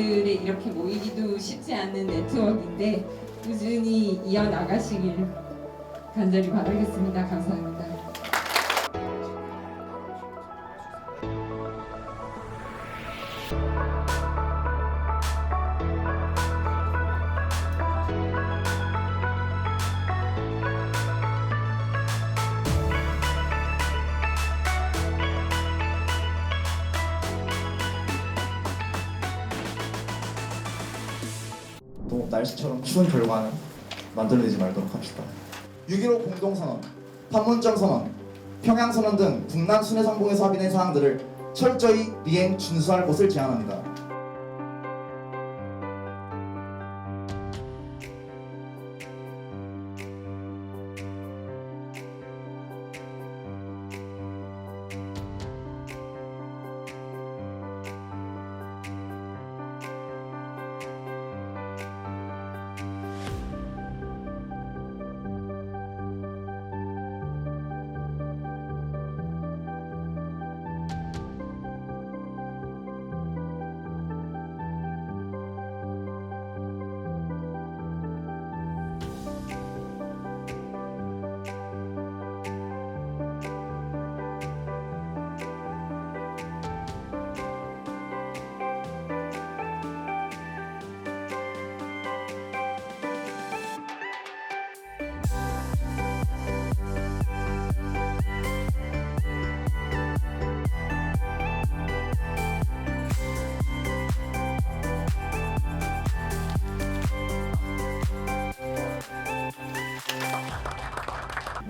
들이 이렇게 모이기도 쉽지 않는 네트워크인데 꾸준히 이어나가시길 간절히 바라겠습니다. 감사합니다. 또 날씨처럼 추운 결과는 만들어내지 말도록 합시다. 6.15 공동선언, 판문점 선언, 평양선언 등 북남 순회 상봉에서 합의된 사항들을 철저히 미행 준수할 것을 제안합니다.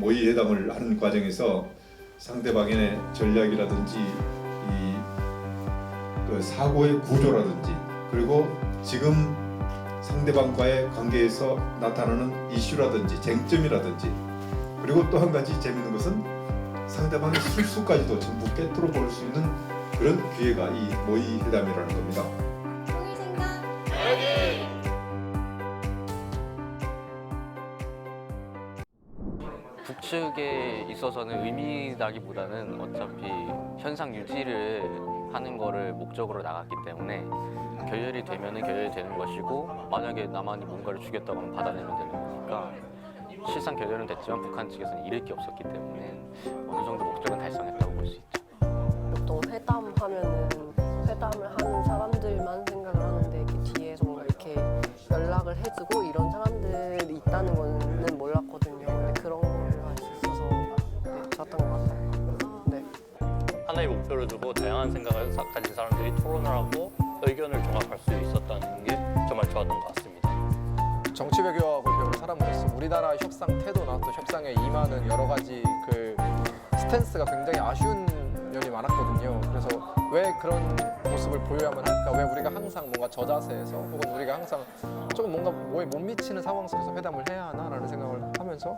모의 회담을 하는 과정에서 상대방의 전략이라든지 이그 사고의 구조라든지 그리고 지금 상대방과의 관계에서 나타나는 이슈라든지 쟁점이라든지 그리고 또 한 가지 재밌는 것은 상대방의 실수까지도 전부 깨뜨려 볼 수 있는 그런 기회가 이 모의 회담이라는 겁니다. 북측에 있어서는 의미라기보다는 어차피 현상 유지를 하는 거를 목적으로 나갔기 때문에 결렬이 되면은 결렬이 되는 것이고 만약에 남한이 뭔가를 주겠다고 하면 받아내면 되는 거니까 실상 결렬은 됐지만 북한 측에서는 잃을 게 없었기 때문에 어느 정도 목적은 달성했다고 볼 수 있죠. 보통 회담 하나의 목표를 두고 다양한 생각을 사- 가진 사람들이 토론을 하고 의견을 종합할 수 있었다는 게 정말 좋았던 것 같습니다. 정치 외교학을 배우는 사람으로서 우리나라 협상 태도나 또 협상에 임하는 여러 가지 그 스탠스가 굉장히 아쉬운 면이 많았거든요. 그래서 왜 그런 모습을 보여야만 할까? 왜 우리가 항상 뭔가 저자세에서 혹은 우리가 항상 조금 뭔가 뭐에 못 미치는 상황 속에서 회담을 해야 하나라는 생각을 하면서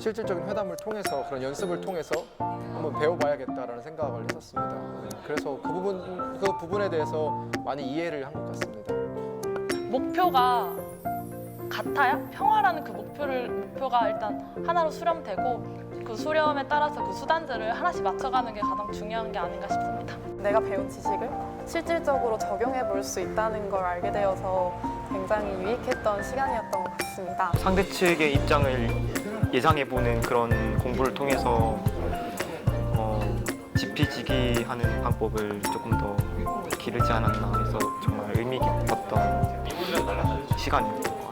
실질적인 회담을 통해서 그런 연습을 통해서 한번 배워봐야 겠다라는 생각을 했었습니다. 그래서 그 부분 그 부분에 대해서 많이 이해를 한 것 같습니다. 목표가 같아야 평화라는 그 목표를 목표가 일단 하나로 수렴되고 그 수렴에 따라서 그 수단들을 하나씩 맞춰가는 게 가장 중요한 게 아닌가 싶습니다. 내가 배운 지식을 실질적으로 적용해 볼 수 있다는 걸 알게 되어서 굉장히 유익했던 시간이었던 것 같습니다. 상대 측의 입장을 예상해 보는 그런 공부를 통해서 어, 지피지기 하는 방법을 조금 더 기르지 않았나 해서 정말 의미 깊었던 시간이었습니다.